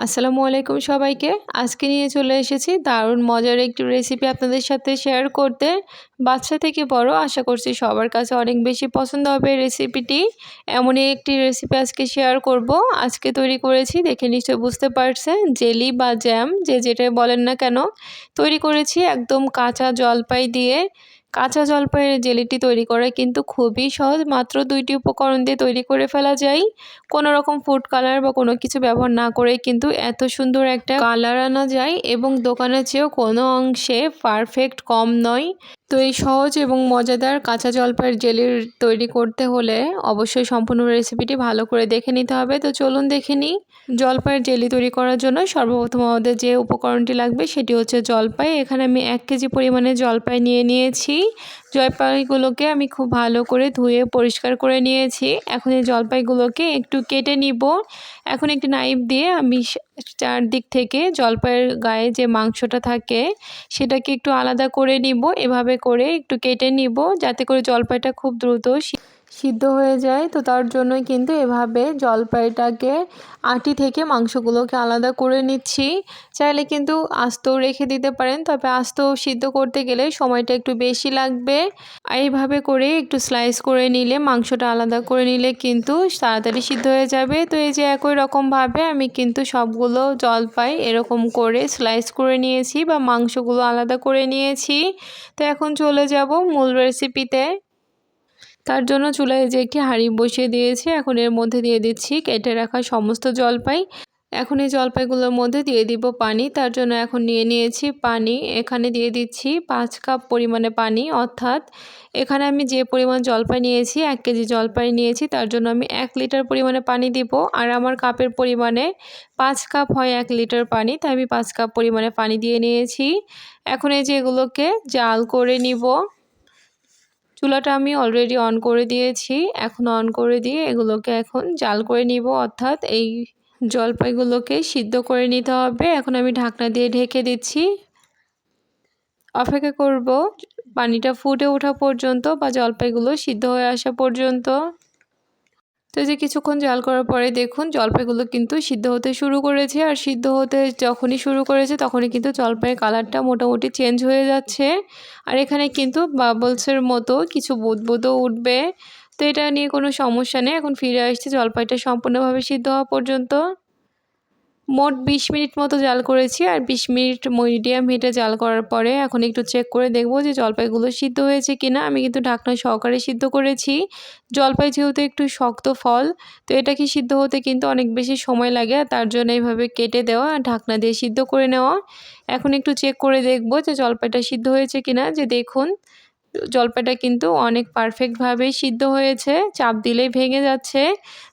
আসসালামু আলাইকুম সবাইকে। আজকে নিয়ে চলে এসেছি দারুণ মজার একটি রেসিপি আপনাদের সাথে শেয়ার করতে। বাচ্চা থেকে বড় আশা করছি সবার কাছে অনেক বেশি পছন্দ হবে রেসিপিটি এমনই একটি রেসিপি আজকে শেয়ার করব। আজকে তৈরি করেছি, দেখে নিশ্চয়ই বুঝতে পারছেন, জেলি বা জ্যাম যে যেটা বলেন না কেন। তৈরি করেছি একদম কাঁচা জলপাই দিয়ে। কাঁচা জলপাইয়ের জেলিটি তৈরি করা কিন্তু খুবই সহজ। মাত্র দুইটি উপকরণ দিয়ে তৈরি করে ফেলা যায়। কোনো রকম ফুড কালার বা কোনো কিছু ব্যবহার না করে কিন্তু এত সুন্দর একটা কালার আনা যায় এবং দোকানের চেয়েও কোনো অংশে পারফেক্ট কম নয়। তো এই সহজ এবং মজাদার কাঁচা জলপাইয়ের জেলির তৈরি করতে হলে অবশ্যই সম্পূর্ণ রেসিপিটি ভালো করে দেখে নিতে হবে। তো চলুন দেখে নিই। জলপাইয়ের জেলি তৈরি করার জন্য সর্বপ্রথম আমাদের যে উপকরণটি লাগবে সেটি হচ্ছে জলপাই। এখানে আমি এক কেজি পরিমাণে জলপাই নিয়ে নিয়েছি। জলপাইগুলোকে আমি খুব ভালো করে ধুয়ে পরিষ্কার করে নিয়েছি। এখন এই জলপাইগুলোকে একটু কেটে নিব। এখন একটি নাইফ দিয়ে আমি চারদিক থেকে জলপাইয়ের গায়ে যে মাংসটা থাকে সেটাকে একটু আলাদা করে নিব। এভাবে করে একটু কেটে নিব যাতে করে জলপাইটা খুব দ্রুত সিদ্ধ হয়ে যায়। তো তার জন্যই কিন্তু এভাবে জলপাইটাকে, আটি থেকে মাংসগুলোকে আলাদা করে নিচ্ছি। চাইলে কিন্তু আস্তও রেখে দিতে পারেন। তবে আস্ত সিদ্ধ করতে গেলে সময়টা একটু বেশি লাগবে। এইভাবে করে একটু স্লাইস করে নিলে, মাংসটা আলাদা করে নিলে কিন্তু তাড়াতাড়ি সিদ্ধ হয়ে যাবে। তো এই যে একই রকমভাবে আমি কিন্তু সবগুলো জলপাই এরকম করে স্লাইস করে নিয়েছি বা মাংসগুলো আলাদা করে নিয়েছি। তো এখন চলে যাব মূল রেসিপিতে তার জন্য চুলায় যে একটি হাঁড়ি বসিয়ে দিয়েছি, এখন এর মধ্যে দিয়ে দিচ্ছি কেটে রাখা সমস্ত জলপাই। এখন এই জলপাইগুলোর মধ্যে দিয়ে দিব পানি, তার জন্য এখন নিয়ে নিয়েছি পানি। এখানে দিয়ে দিচ্ছি পাঁচ কাপ পরিমাণে পানি, অর্থাৎ এখানে আমি যে পরিমাণ জলপাই নিয়েছি, এক কেজি জলপাই নিয়েছি, তার জন্য আমি এক লিটার পরিমাণে পানি দিব। আর আমার কাপের পরিমাণে পাঁচ কাপ হয় এক লিটার পানি, তাই আমি পাঁচ কাপ পরিমাণে পানি দিয়ে নিয়েছি। এখন এই যে এগুলোকে জাল করে নিব। চুলাটা আমি অলরেডি অন করে দিয়েছি। এখন অন করে দিয়ে এগুলোকে এখন জাল করে নিব। অর্থাৎ এই জলপাইগুলোকে সিদ্ধ করে নিতে হবে। এখন আমি ঢাকনা দিয়ে ঢেকে দিচ্ছি। অপেক্ষা করব। পানিটা ফুটে ওঠা পর্যন্ত বা জলপাইগুলো সিদ্ধ হয়ে আসা পর্যন্ত। তো যে কিছুক্ষণ জাল করার পরে দেখুন জলপাইগুলো কিন্তু সিদ্ধ হতে শুরু করেছে। আর সিদ্ধ হতে যখনই শুরু করেছে তখনই কিন্তু জলপাইয়ের কালারটা মোটামুটি চেঞ্জ হয়ে যাচ্ছে। আর এখানে কিন্তু বাবলসের মতো কিছু বুদবুদও উঠবে। তো এটা নিয়ে কোনো সমস্যা নেই। এখন ফিরে আসছে, জলপাইটা সম্পূর্ণভাবে সিদ্ধ হওয়া পর্যন্ত। মোট বিশ মিনিট মতো জাল করেছি আর বিশ মিনিট মিডিয়াম হিটে জাল করার পরে এখন একটু চেক করে দেখব যে জলপাইগুলো সিদ্ধ হয়েছে কিনা। আমি কিন্তু ঢাকনা সহকারে সিদ্ধ করেছি। জলপাই যেহেতু একটু শক্ত ফল, তো এটা কি সিদ্ধ হতে কিন্তু অনেক বেশি সময় লাগে তার জন্য এইভাবে কেটে দেওয়া আর ঢাকনা দিয়ে সিদ্ধ করে নেওয়া। এখন একটু চেক করে দেখব যে জলপাইটা সিদ্ধ হয়েছে কিনা। যে দেখুন জলপাইটা কিন্তু অনেক পারফেক্টভাবে সিদ্ধ হয়েছে। চাপ দিলেই ভেঙে যাচ্ছে।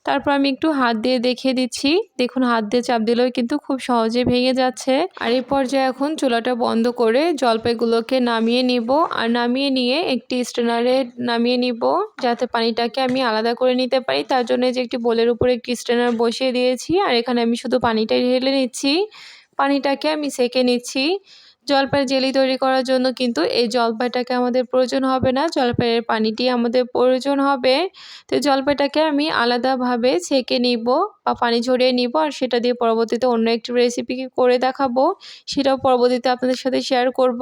তারপর আমি একটু হাত দিয়ে দেখিয়ে দিচ্ছি। দেখুন, হাত দিয়ে চাপ দিলেও কিন্তু খুব সহজে ভেঙে যাচ্ছে। আর এই পর্যায়ে এখন চুলাটা বন্ধ করে জলপাইগুলোকে নামিয়ে নিব। আর নামিয়ে নিয়ে একটি স্ট্রেনারে নামিয়ে নিব, যাতে পানিটাকে আমি আলাদা করে নিতে পারি। তার জন্য যে একটি বোলের উপরে একটি স্ট্রেনার বসিয়ে দিয়েছি। আর এখানে আমি শুধু পানিটাই ঢেলে নিচ্ছি। পানিটাকে আমি সেকে নিচ্ছি। জলপাইয়ের জেলি তৈরি করার জন্য কিন্তু এই জলপাইটাকে আমাদের প্রয়োজন হবে না। জলপাইয়ের পানিটি আমাদের প্রয়োজন হবে। তো জলপাইটাকে আমি আলাদাভাবে ছেঁকে নিব বা পানি ঝরিয়ে নিব আর সেটা দিয়ে পরবর্তীতে অন্য একটি রেসিপি করে দেখাবো। সেটাও পরবর্তীতে আপনাদের সাথে শেয়ার করব।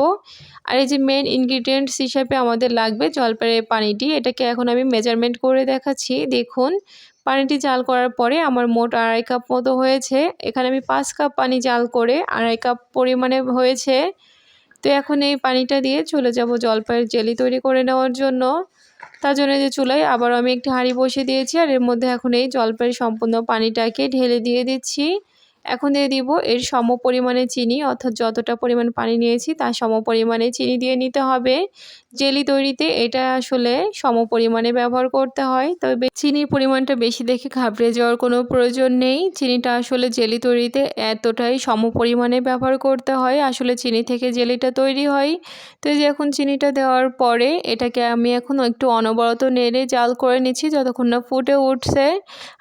আর এই যে মেন ইনগ্রিডিয়েন্টস হিসাবে আমাদের লাগবে জলপাইয়ের পানিটি, এটাকে এখন আমি মেজারমেন্ট করে দেখাচ্ছি। দেখুন পানিটি জাল করার পরে আমার মোট আড়াই কাপ মতো হয়েছে। এখানে আমি পাঁচ কাপ পানি জাল করে আড়াই কাপ পরিমাণে হয়েছে। তো এখন এই পানিটা দিয়ে চলে যাব জলপাইয়ের জেলি তৈরি করে নেওয়ার জন্য। তার জন্য যে চুলায় আবার আমি একটি হাঁড়ি বসিয়ে দিয়েছি আর এর মধ্যে এখন এই জলপাইয়ের সম্পূর্ণ পানিটাকে ঢেলে দিয়ে দিচ্ছি। এখন দিয়ে দিব এর সম পরিমাণে চিনি, অর্থাৎ যতটা পরিমাণ পানি নিয়েছি তার সম পরিমাণে চিনি দিয়ে নিতে হবে। জেলি তৈরিতে এটা আসলে সম পরিমাণে ব্যবহার করতে হয়, তবে চিনির পরিমাণটা বেশি দেখে ঘাবড়ে যাওয়ার কোনো প্রয়োজন নেই। চিনিটা আসলে জেলি তৈরিতে এতটাই সম পরিমাণে ব্যবহার করতে হয়, আসলে চিনি থেকে জেলিটা তৈরি হয়। তো যে এখন চিনিটা দেওয়ার পরে এটাকে আমি এখন একটু অনবরত নেড়ে জাল করে নিচ্ছি যতক্ষণ না ফুটে উঠছে।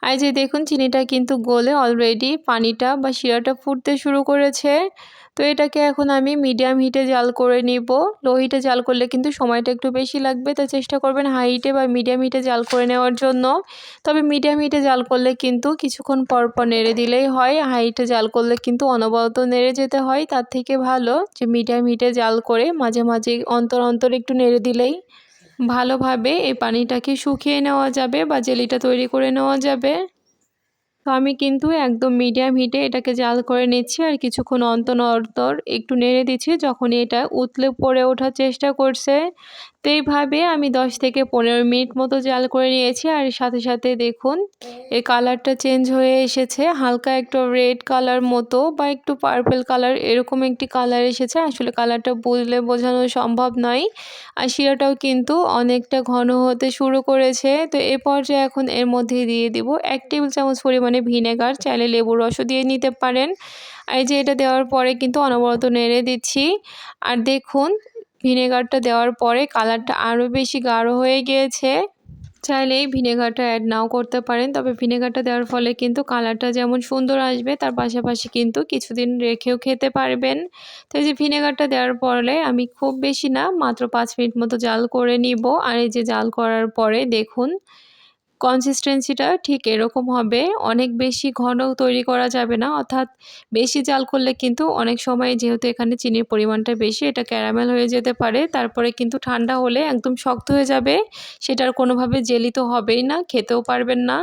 আর যে দেখুন, চিনিটা কিন্তু গলে অলরেডি পানিটা বা শিরাটা ফুটতে শুরু করেছে। তো এটাকে এখন আমি মিডিয়াম হিটে জাল করে নিব। লো হিটে জাল করলে কিন্তু সময়টা একটু বেশি লাগবে। তো চেষ্টা করবেন হাই হিটে বা মিডিয়াম হিটে জাল করে নেওয়ার জন্য। তবে মিডিয়াম হিটে জাল করলে কিন্তু কিছুক্ষণ পর পর নেড়ে দিলেই হয়। হাই হিটে জাল করলে কিন্তু অনবরত নেড়ে যেতে হয়। তার থেকে ভালো যে মিডিয়াম হিটে জাল করে মাঝে মাঝে অন্তর অন্তর একটু নেড়ে দিলেই ভালোভাবে এই পানিটাকে শুকিয়ে নেওয়া যাবে বা জেলিটা তৈরি করে নেওয়া যাবে। তো আমি কিন্তু একদম মিডিয়াম হিটে এটাকে জাল করে নিচ্ছি আর কিছুক্ষণ অন্তর অন্তর একটু নেড়ে দিচ্ছি। যখন এটা উতলে পড়ে ওঠার চেষ্টা করছে তো এইভাবে আমি 10 থেকে পনেরো মিনিট মতো জাল করে নিয়েছি আর সাথে সাথে দেখুন এই কালারটা চেঞ্জ হয়ে এসেছে। হালকা একটু রেড কালার মতো বা একটু পার্পেল কালার এরকম একটি কালার এসেছে। আসলে কালারটা বুঝলে বোঝানো সম্ভব নয়। আর শিরাটাও কিন্তু অনেকটা ঘন হতে শুরু করেছে। তো এ পর্যায়ে এখন এর মধ্যে দিয়ে দিব এক টেবিল চামচ পরিমাণে ভিনেগার। চাইলে লেবুর রসও দিয়ে নিতে পারেন। আর যে এটা দেওয়ার পরে কিন্তু অনবরত নেড়ে দিচ্ছি। আর দেখুন ভিনেগারটা দেওয়ার পরে কালারটা আরও বেশি গাঢ় হয়ে গিয়েছে। চাইলে ভিনেগারটা অ্যাড নাও করতে পারেন, তবে ভিনেগারটা দেওয়ার ফলে কিন্তু কালারটা যেমন সুন্দর আসবে, তার পাশাপাশি কিন্তু কিছুদিন রেখেও খেতে পারবেন। তো এই যে ভিনেগারটা দেওয়ার পরে আমি খুব বেশি না, মাত্র পাঁচ মিনিট মতো জাল করে নিব। আর এই যে জাল করার পরে দেখুন কনসিস্টেন্সিটা ঠিক এরকম হবে। অনেক বেশি ঘন তৈরি করা যাবে না, অর্থাৎ বেশি জাল করলে কিন্তু অনেক সময় যেহেতু এখানে চিনির পরিমাণটা বেশি, এটা ক্যারামেল হয়ে যেতে পারে। তারপরে কিন্তু ঠান্ডা হলে একদম শক্ত হয়ে যাবে, সেটার কোনোভাবে জেলি তো হবেই না, খেতেও পারবেন না।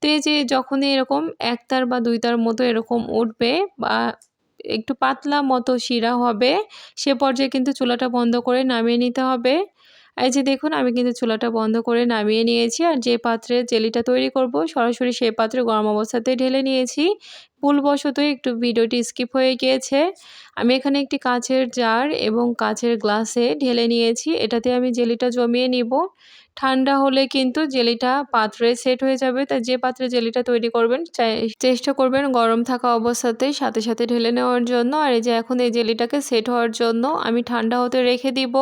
তো যে যখনই এরকম একতার বা দুইতার মতো এরকম উঠবে বা একটু পাতলা মতো শিরা হবে, সে পর্যায়ে কিন্তু চুলাটা বন্ধ করে নামিয়ে নিতে হবে। এই যে দেখুন, আমি কিন্তু চুলাটা বন্ধ করে নামিয়ে নিয়েছি। আর যে পাত্রে জেলিটা তৈরি করব, সরাসরি সেই পাত্রে গরম অবস্থাতেই ঢেলে নিয়েছি। ভুলবশতই একটু ভিডিওটি স্কিপ হয়ে গিয়েছে। আমি এখানে একটি কাঁচের জার এবং কাঁচের গ্লাসে ঢেলে নিয়েছি। এটাতে আমি জেলিটা জমিয়ে নিব। ঠান্ডা হলে কিন্তু জেলিটা পাত্রে সেট হয়ে যাবে। তাই যে পাত্রে জেলিটা তৈরি করবেন চেষ্টা করবেন গরম থাকা অবস্থাতেই সাথে সাথে ঢেলে নেওয়ার জন্য। আর এই যে এখন এই জেলিটাকে সেট হওয়ার জন্য আমি ঠান্ডা হতে রেখে দিব।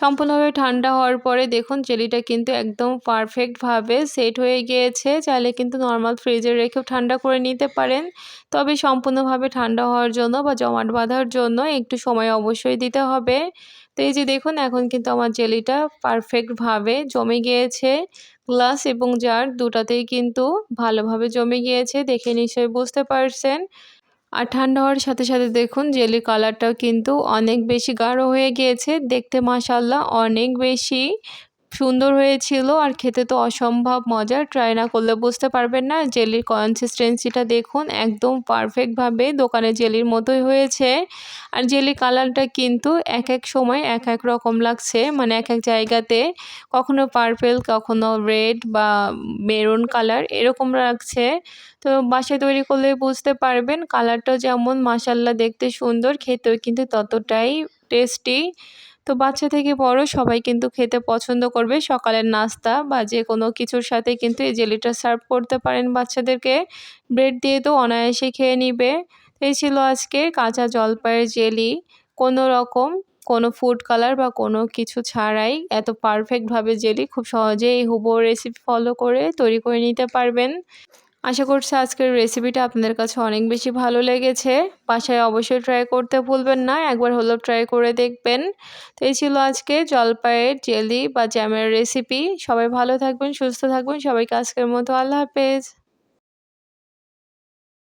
সম্পূর্ণভাবে ঠান্ডা হওয়ার পরে দেখুন জেলিটা কিন্তু একদম পারফেক্টভাবে সেট হয়ে গিয়েছে। চাইলে কিন্তু নর্মাল ফ্রিজে রেখেও ঠান্ডা করে নিতে পারেন। তবে সম্পূর্ণভাবে ঠান্ডা হওয়ার জন্য বা জমাট বাঁধার জন্য একটু সময় অবশ্যই দিতে হবে। তো এই যে দেখুন, এখন কিন্তু আমার জেলিটা পারফেক্টভাবে জমে গিয়েছে। গ্লাস এবং জার দুটাতেই কিন্তু ভালোভাবে জমে গিয়েছে, দেখে নিশ্চয়ই বুঝতে পারছেন। আর ঠান্ডা হওয়ার সাথে সাথে দেখুন, জেলির কালারটাও কিন্তু অনেক বেশি গাঢ় হয়ে গিয়েছে। দেখতে মাসাল্লাহ অনেক বেশি। সুন্দর হয়েছিল আর খেতে তো অসম্ভব মজার। ট্রাই না করলে বুঝতে পারবেন না, জেলির কনসিস্টেন্সিটা দেখুন, একদম পারফেক্টভাবে দোকানে জেলির মতোই হয়েছে। আর জেলি কালারটা কিন্তু এক এক সময় এক এক রকম লাগছে মানে এক এক জায়গাতে। কখনো পার্পেল কখনো রেড বা মেরুন কালার এরকম লাগছে। তো বাসায় তৈরি করলে বুঝতে পারবেন কালারটা যেমন মাসাল্লা দেখতে সুন্দর, খেতেও কিন্তু ততটাই টেস্টি তো বাচ্চা থেকে বড় সবাই কিন্তু খেতে পছন্দ করবে। সকালের নাস্তা বা যে কোনো কিছুর সাথে কিন্তু এই জেলিটা সার্ভ করতে পারেন বাচ্চাদেরকে। ব্রেড দিয়ে তো অনায়াসে খেয়ে নিবে। এই ছিল আজকে কাঁচা জলপাইয়ের জেলি। কোনো রকম, কোনো ফুড কালার বা কোনো কিছু ছাড়াই এত পারফেক্টভাবে জেলি খুব সহজেই হুবো রেসিপি ফলো করে তৈরি করে নিতে পারবেন। আশা করছি আজকের রেসিপিটা আপনাদের কাছে অনেক বেশি ভালো লেগেছে। বাসায় অবশ্যই ট্রাই করতে ভুলবেন না, একবার হলেও ট্রাই করে দেখবেন। তো এই ছিল আজকে জলপাইয়ের জেলি বা জ্যামের রেসিপি সবাই ভালো থাকবেন, সুস্থ থাকবেন। সবাইকে আজকের মতো আল্লাহ হাফেজ।